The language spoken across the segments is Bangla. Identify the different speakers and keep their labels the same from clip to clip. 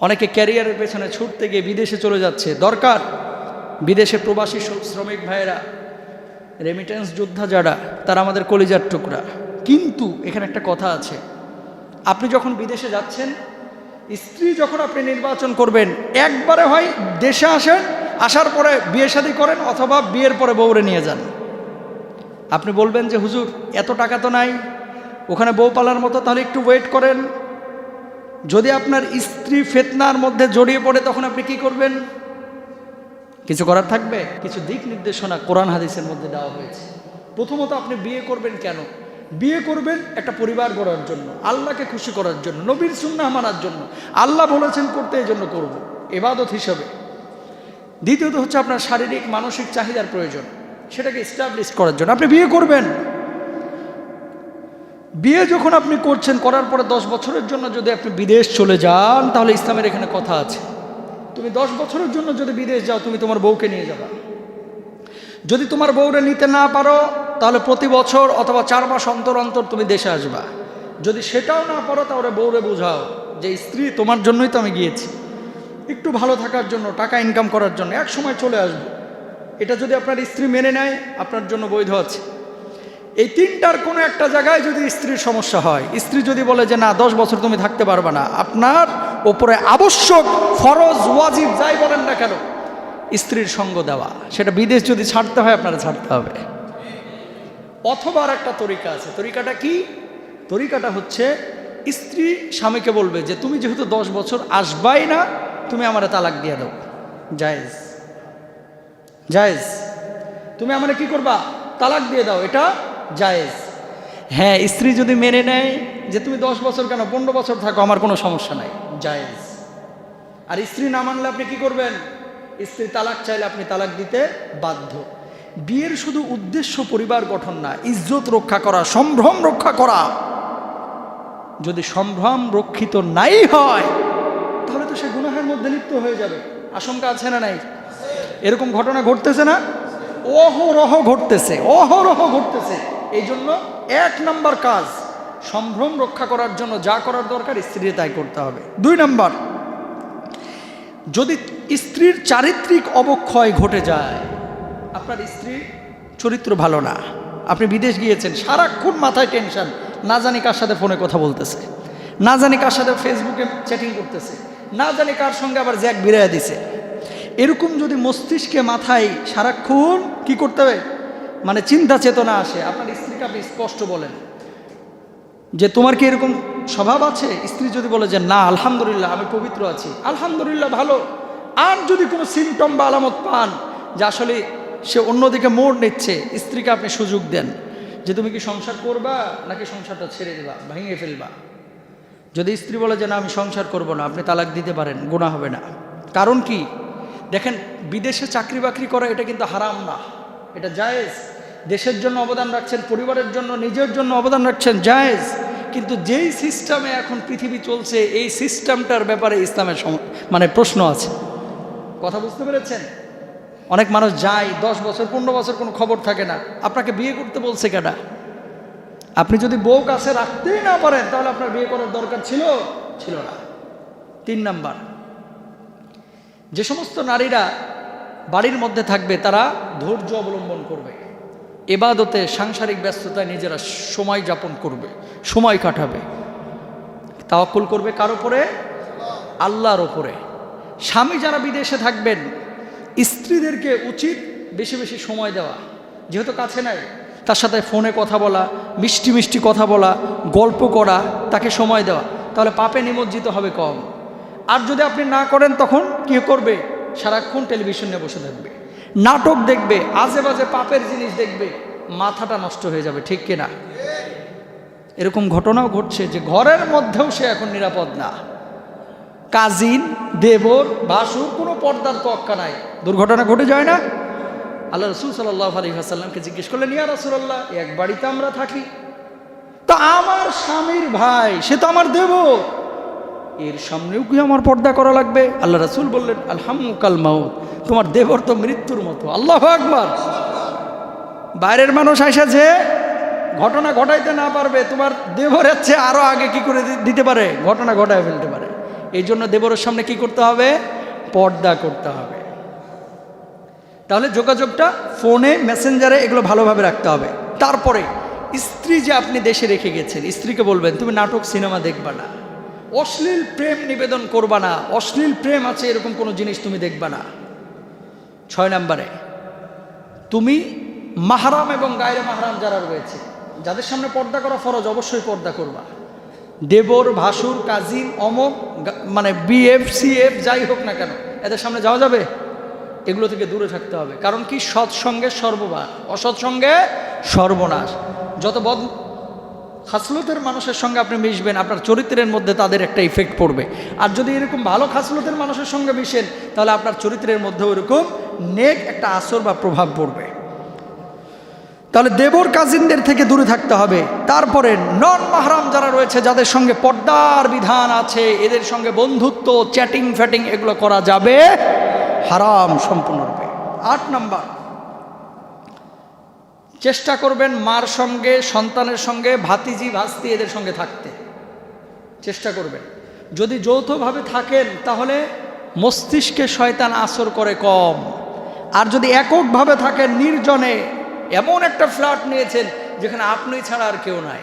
Speaker 1: অনেকে ক্যারিয়ারের পেছনে ছুটতে গিয়ে বিদেশে চলে যাচ্ছে। দরকার। বিদেশে প্রবাসী শ্র- শ্রমিক ভাইয়েরা রেমিটেন্স যোদ্ধা যারা, তারা আমাদের কলিজার টুকরা। কিন্তু এখানে একটা কথা আছে। আপনি যখন বিদেশে যাচ্ছেন, স্ত্রী যখন আপনি নির্বাচন করবেন, একবারে হয় দেশে আসেন, আসার পরে বিয়ে শাদী করেন অথবা বিয়ের পরে বউরে নিয়ে যান। আপনি বলবেন যে, হুজুর, এত টাকা তো নাই। ওখানে বউ পালার মতো, তাহলে একটু ওয়েট করেন। যদি আপনার স্ত্রী ফেতনার মধ্যে জড়িয়ে পড়ে, তখন আপনি কি করবেন? কিছু করার থাকবে? কিছু দিক নির্দেশনা কোরআন হাদিসের মধ্যে দেওয়া হয়েছে। প্রথমত আপনি বিয়ে করবেন কেন? বিয়ে করবেন একটা পরিবার গড়ার জন্য, আল্লাহকে খুশি করার জন্য, নবীর সুন্নাহ মানার জন্য। আল্লাহ বলেছেন, করতে এই জন্য করব। এবাদত হিসাবে। দ্বিতীয়ত হচ্ছে আপনার শারীরিক, মানসিক চাহিদার প্রয়োজন, সেটাকে এস্টাবলিশ করার জন্য। আপনি বিয়ে করবেন। বিয়ে যখন আপনি করছেন, করার পরে দশ বছরের জন্য যদি আপনি বিদেশ চলে যান, তাহলে ইসলামের এখানে কথা আছে। তুমি দশ বছরের জন্য যদি বিদেশ যাও, তুমি তোমার বউকে নিয়ে যাবা। যদি তোমার বউরে নিতে না পারো, তাহলে প্রতি বছর অথবা চার মাস অন্তর অন্তর তুমি দেশে আসবা। যদি সেটাও না পারো, তাহলে বউরে বোঝাও যে, স্ত্রী, তোমার জন্যই তো আমি গিয়েছি। একটু ভালো থাকার জন্য, টাকা ইনকাম করার জন্য, এক সময় চলে আসব। এটা যদি আপনার স্ত্রী মেনে নেয়, আপনার জন্য বৈধ আছে। এই তিনটার কোনো একটা জায়গায় যদি স্ত্রীর সমস্যা হয়, স্ত্রী যদি বলে যে না, দশ বছর তুমি থাকতে পারবে না, আপনার ওপরে আবশ্যক, ফরজ, ওয়াজিব যাই বলেন না কেন, স্ত্রীর সঙ্গ দেওয়া, সেটা বিদেশ যদি ছাড়তে হয়, আপনারা ছাড়তে হবে। অথবা আর একটা তরিকা আছে, তরিকাটা কি? তরিকাটা হচ্ছে, স্ত্রী স্বামীকে বলবে যে, তুমি যেহেতু দশ বছর আসবাই না, তুমি আমার তালাক দিয়ে দাও। জায়েজ। জায়েজ। তুমি আমারে কি করবা? তালাক দিয়ে দাও। এটা জায়েজ। হ্যাঁ স্ত্রী যদি মেনে নেয় যে তুমি দশ বছর কেন, পনেরো বছর থাকো, আমার কোনো সমস্যা নাই। জায়েজ। আর স্ত্রী না মানলে আপনি কি করবেন? স্ত্রী তালাক চাইলে আপনি তালাক দিতে বাধ্য। বিয়ের শুধু উদ্দেশ্য পরিবার গঠন না, ইজ্জত রক্ষা করা, সম্ভ্রম রক্ষা করা। যদি সম্ভ্রম রক্ষিত নাই হয়, তাহলে তো সে গুনাহের মধ্যে লিপ্ত হয়ে যাবে। আশঙ্কা আছে না নাই? এরকম ঘটনা ঘটতেছে না? অহরহ ঘটতেছে অহরহ ঘটতেছে। এই জন্য এক নাম্বার কাজ, সম্ভ্রম রক্ষা করার জন্য যা করার দরকার, স্ত্রীর তাই করতে হবে। দুই নাম্বার, যদি স্ত্রীর চারিত্রিক অবক্ষয় ঘটে যায়, আপনার স্ত্রী চরিত্র ভালো না। আপনি বিদেশ গিয়েছেন, সারাক্ষণ মাথায় টেনশন, না জানি কার সাথে ফোনে কথা বলতেছে, না জানি কার সাথে ফেসবুকে চ্যাটিং করতেছে, না জানি কার সঙ্গে আবার জ্যাক বিরাইয়া দিছে। এরকম যদি মস্তিষ্কে মাথায় সারাক্ষণ কি করতে হবে? মানে চিন্তা চেতনা আসে, আপনার স্ত্রীকে আপনি স্পষ্ট বলেন। যে তোমার কি এরকম স্বভাব আছে? স্ত্রী যদি বলে যে না, আলহামদুলিল্লাহ, আমি পবিত্র আছি, আলহামদুলিল্লাহ ভালো। আর যদি কোনো সিমটম বা আলামত পান যে আসলে সে অন্যদিকে মোড় নিচ্ছে, স্ত্রীকে আপনি সুযোগ দেন যে তুমি কি সংসার করবা নাকি সংসারটা ছেড়ে দেবা, ভেঙে ফেলবা। যদি স্ত্রী বলে যে না, আমি সংসার করব না, আপনি তালাক দিতে পারেন গুণা হবে না। কারণ কি? দেখেন, বিদেশে চাকরি বাকরি করা এটা কিন্তু হারাম না। এটা জায়েজ। দেশের জন্য অবদান রাখছেন, পরিবারের জন্য, নিজের জন্য অবদান রাখছেন, জায়েজ। কিন্তু যেই সিস্টেমে এখন পৃথিবী চলছে, এই সিস্টেমটার ব্যাপারে ইসলামের মানে প্রশ্ন আছে। কথা বুঝতে পেরেছেন? অনেক মানুষ যায়, দশ বছর, পনেরো বছর কোনো খবর থাকে না। আপনাকে বিয়ে করতে বলছে কেডা আপনি যদি বউ কাছে রাখতেই না পারেন, তাহলে আপনার বিয়ে করার দরকার ছিল? ছিল না। তিন নাম্বার। যে সমস্ত নারীরা বাড়ির মধ্যে থাকবে, তারা ধৈর্য অবলম্বন করবে। এবাদতে সাংসারিক ব্যস্ততায় নিজেরা সময় যাপন করবে, সময় কাটাবে। তাওয়াক্কুল করবে কার ওপরে আল্লাহর ওপরে স্বামী যারা বিদেশে থাকবেন, স্ত্রীদেরকে উচিত বেশি বেশি সময় দেওয়া। যেহেতু কাছে নাই, তার সাথে ফোনে কথা বলা, মিষ্টি মিষ্টি কথা বলা, গল্প করা, তাকে সময় দেওয়া। তাহলে পাপে নিমজ্জিত হবে কম। আর যদি আপনি না করেন, তখন কি করবে? সারাক্ষণ টেলিভিশনে বসে থাকবে। নাটক দেখবে, আজে বাজে পাপের জিনিস দেখবে, মাথাটা নষ্ট হয়ে যাবে, ঠিক কিনা? এরকম ঘটনাও ঘটছে যে ঘরের মধ্যেও সে এখন নিরাপদ না। কাজিন, দেবর বাসুর কোনো পর্দার তোয়াক্কা নাই। দুর্ঘটনা ঘটে যায় না। আল্লাহ রসুল সাল্লাহ আলী হাসাল্লামকে জিজ্ঞেস করলেন, ইয়া রসুল্লাহ এক বাড়িতে আমরা থাকি? তা আমার স্বামীর ভাই, সে তো আমার দেবর। এর সামনেও কি আমার পর্দা করা লাগবে? আল্লাহ রাসুল বললেন, আলহামুকাল মাউত, তোমার দেবর তো মৃত্যুর মতো। আল্লাহ আকবার! বাইরের মানুষ আসা যে ঘটনা ঘটাইতে না পারবে, তোমার দেবরের চেয়ে আরও আগে কি করে দিতে পারে? ঘটনা ঘটায় ফেলতে পারে। এই জন্য দেবরের সামনে কি করতে হবে? পর্দা করতে হবে। তাহলে যোগাযোগটা ফোনে, মেসেঞ্জারে এগুলো ভালোভাবে রাখতে হবে। তারপরে স্ত্রী যে আপনি দেশে রেখে গেছেন, স্ত্রীকে বলবেন, তুমি নাটক, সিনেমা দেখবা না। অশ্লীল প্রেম নিবেদন করবা না। অশ্লীল প্রেম আছে, এরকম কোনো জিনিস তুমি দেখবা না। ছয় নম্বরে, তুমি মাহারাম এবং গায়ের মাহারাম যারা রয়েছে, যাদের সামনে পর্দা করা ফরজ, অবশ্যই পর্দা করবা। দেবর, ভাসুর, কাজিন অমক মানে বিএফ, সিএফ, যাই হোক না কেন, এদের সামনে যাওয়া যাবে? এগুলো থেকে দূরে থাকতে হবে। কারণ কি? সৎসঙ্গে সর্ববার। অসৎসঙ্গে সর্বনাশ। যত বদ খাসলতের মানুষের সঙ্গে আপনি মিশবেন, আপনার চরিত্রের মধ্যে তাদের একটা ইফেক্ট পড়বে। আর যদি এরকম ভালো খাসলতের মানুষের সঙ্গে মিশেন, তাহলে আপনার চরিত্রের মধ্যে ওরকম নেক একটা আসর বা প্রভাব পড়বে। তাহলে দেবর কাজিনদের থেকে দূরে থাকতে হবে। তারপরে নন মাহরাম যারা রয়েছে, যাদের সঙ্গে পর্দার বিধান আছে, এদের সঙ্গে বন্ধুত্ব চ্যাটিং ফ্যাটিং এগুলো করা যাবে, হারাম সম্পূর্ণরূপে আট নাম্বার। চেষ্টা করবেন মার সঙ্গে, সন্তানের সঙ্গে, ভাতিজি, ভাস্তি এদের সঙ্গে থাকতে। চেষ্টা করবেন। যদি যৌথভাবে থাকেন, তাহলে মস্তিষ্কে শয়তান আসর করে কম। আর যদি এককভাবে থাকেন নির্জনে, এমন একটা ফ্ল্যাট নিয়েছেন, যেখানে আপনি ছাড়া আর কেউ নাই।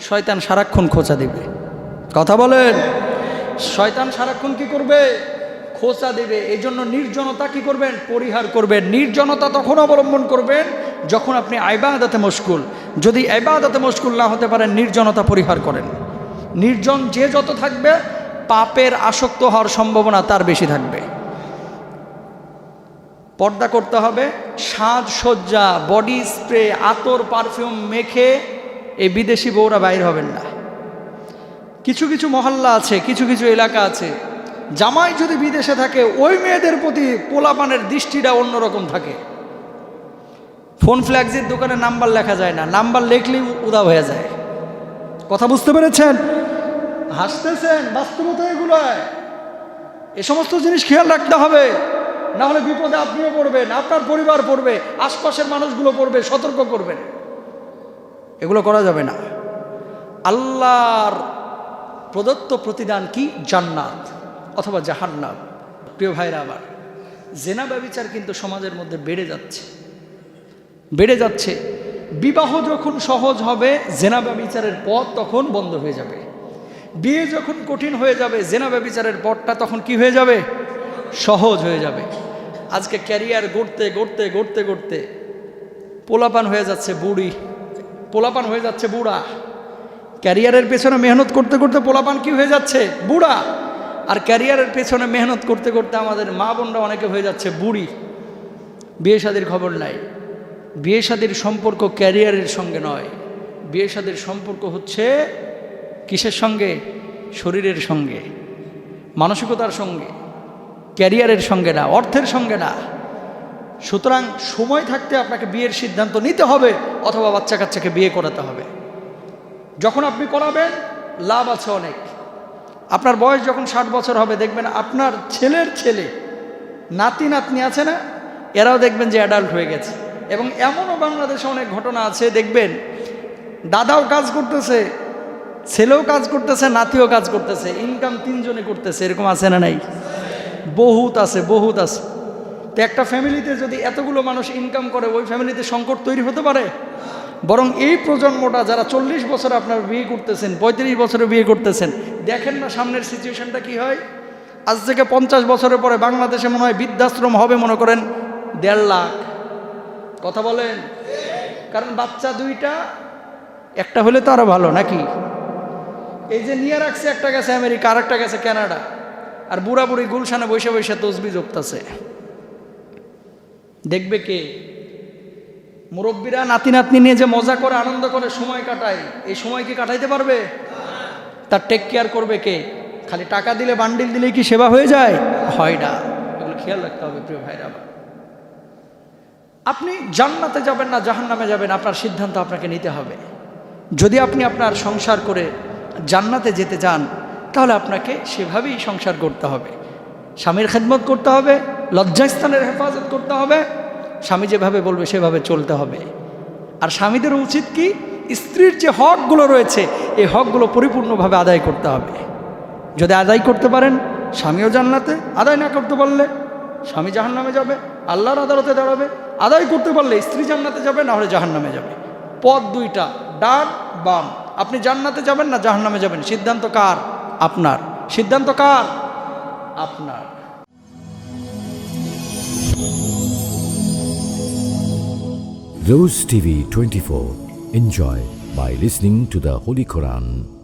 Speaker 1: শয়তান সারাক্ষণ খোঁচা দেবে। কথা বলেন? শয়তান সারাক্ষণ কি করবে? খোঁচা দেবে। এই জন্য নির্জনতা কি করবেন? পরিহার করবেন। নির্জনতা তখন অবলম্বন করবেন যখন আপনি আইবাদাতে মুশকুল যদি আইবাদাতে মুশকুল না হতে পারেন, নির্জনতা পরিহার করেন। নির্জন যে যত থাকবে, পাপের আসক্ত হওয়ার সম্ভাবনা তার বেশি থাকবে। পর্দা করতে হবে সাজসজ্জা বডি স্প্রে, আতর, পারফিউম মেখে এই বিদেশি বউরা বাইর হবেন না। কিছু কিছু মহল্লা আছে, কিছু কিছু এলাকা আছে, জামাই যদি বিদেশে থাকে, ওই মেয়েদের প্রতি পোলাপানের দৃষ্টিটা অন্যরকম থাকে। ফোন ফ্ল্যাক্সির দোকানে নাম্বার লেখা যায় না নাম্বার লেখলেই উদা হয়ে যায়। কথা বুঝতে পেরেছেন? হাসতেছেন বাস্তবতা এগুলো এ সমস্ত জিনিস খেয়াল রাখতে হবে না হলে বিপদে আপনিও পড়বেন আপনার পরিবার পড়বে আশপাশের মানুষগুলো পড়বে সতর্ক করবেন। এগুলো করা যাবে না। আল্লাহর প্রদত্ত প্রতিদান কি? জান্নাত অথবা জাহান্নাত প্রিয় ভাইরা আবার জেনা ব্যবিচার কিন্তু সমাজের মধ্যে বেড়ে যাচ্ছে। বেড়ে যাচ্ছে। বিবাহ যখন সহজ হবে জেনা ব্যবিচারের পথ তখন বন্ধ হয়ে যাবে। বিয়ে যখন কঠিন হয়ে যাবে জেনা ব্যবিচারের পথটা তখন কি হয়ে যাবে? সহজ হয়ে যাবে। আজকে ক্যারিয়ার গড়তে গড়তে গড়তে গড়তে পোলাপান হয়ে যাচ্ছে বুড়ি। পোলাপান হয়ে যাচ্ছে বুড়া। ক্যারিয়ারের পেছনে মেহনত করতে করতে পোলাপান কি হয়ে যাচ্ছে? বুড়া। আর ক্যারিয়ারের পেছনে মেহনত করতে করতে আমাদের মা বোনরা অনেকে হয়ে যাচ্ছে বুড়ি। বিয়ে শাদির খবর নাই। বিয়ে শাদির সম্পর্ক ক্যারিয়ারের সঙ্গে নয়। বিয়ে শাদির সম্পর্ক হচ্ছে কিসের সঙ্গে? শরীরের সঙ্গে, মানসিকতার সঙ্গে, ক্যারিয়ারের সঙ্গে না, অর্থের সঙ্গে না। সুতরাং সময় থাকতে আপনাকে বিয়ের সিদ্ধান্ত নিতে হবে অথবা বাচ্চা কাচ্চাকে বিয়ে করাতে হবে। যখন আপনি করাবেন, লাভ আছে অনেক। আপনার বয়স যখন ষাট বছর হবে, দেখবেন আপনার ছেলের ছেলে নাতি নাতনি আছে না? এরাও দেখবেন যে অ্যাডাল্ট হয়ে গেছে। এবং এমনও বাংলাদেশে অনেক ঘটনা আছে, দেখবেন, দাদাও কাজ করতেছে, ছেলেও কাজ করতেছে, নাতিও কাজ করতেছে ইনকাম তিনজনে করতেছে, এরকম আছে না নাই? বহুত আছে বহুত আছে। তো একটা ফ্যামিলিতে যদি এতগুলো মানুষ ইনকাম করে, ওই ফ্যামিলিতে সংকট তৈরি হতে পারে? বরং এই প্রজন্মটা যারা চল্লিশ বছর আপনার বিয়ে করতেছেন, পঁয়ত্রিশ বছরে বিয়ে করতেছেন, দেখেন না সামনের সিচুয়েশনটা কি হয়? আজ থেকে পঞ্চাশ বছরের পরে বাংলাদেশে মনে হয় বৃদ্ধাশ্রম হবে, মনে করেন, দেড় লাখ। কথা বলেন। কারণ বাচ্চা দুইটা, একটা হলে তো আরও ভালো, নাকি? এই যে নিয়ে রাখছে, একটা গেছে আমেরিকা আর একটা গেছে কানাডা। আর বুড়া বুড়ি গুলশানে বসে বসে তসবি যোগতাছে দেখবে কে? মুরব্বীরা নাতি নাতনি নিয়ে যে মজা করে, আনন্দ করে সময় কাটায়, এই সময় কি কাটাইতে পারবে? তার টেক কেয়ার করবে কে? খালি টাকা দিলে বান্ডিল দিলে কি সেবা হয়ে যায়? হয় না। এগুলো খেয়াল রাখতে হবে, প্রিয় ভাইরা। আপনি জান্নাতে যাবেন না, জাহান্নামে যাবেন, আপনার সিদ্ধান্ত আপনাকে নিতে হবে। যদি আপনি আপনার সংসার করে জান্নাতে যেতে চান, তাহলে আপনাকে সেভাবেই সংসার করতে হবে। স্বামীর খেদমত করতে হবে, লজ্জাস্থানের হেফাজত করতে হবে, স্বামী যেভাবে বলবে সেভাবে চলতে হবে। আর স্বামীদের উচিত কি? স্ত্রীর যে হকগুলো রয়েছে, এই হকগুলো পরিপূর্ণভাবে আদায় করতে হবে। যদি আদায় করতে পারেন, স্বামীও জান্নাতে, আদায় না করতে পারলে স্বামী জাহান নামে যাবে, আল্লাহর আদালতে দাঁড়াবে আদায় করতে পারলে স্ত্রী জান্নাতে যাবে, না হলে জাহান নামে যাবে। পথ দুইটা, ডান, বাম। আপনি জান্নাতে যাবেন না জাহান নামে যাবেন? সিদ্ধান্ত কার? আপনার। সিদ্ধান্ত কার? আপনার।
Speaker 2: Rose TV 24. Enjoy by listening to the Holy Quran.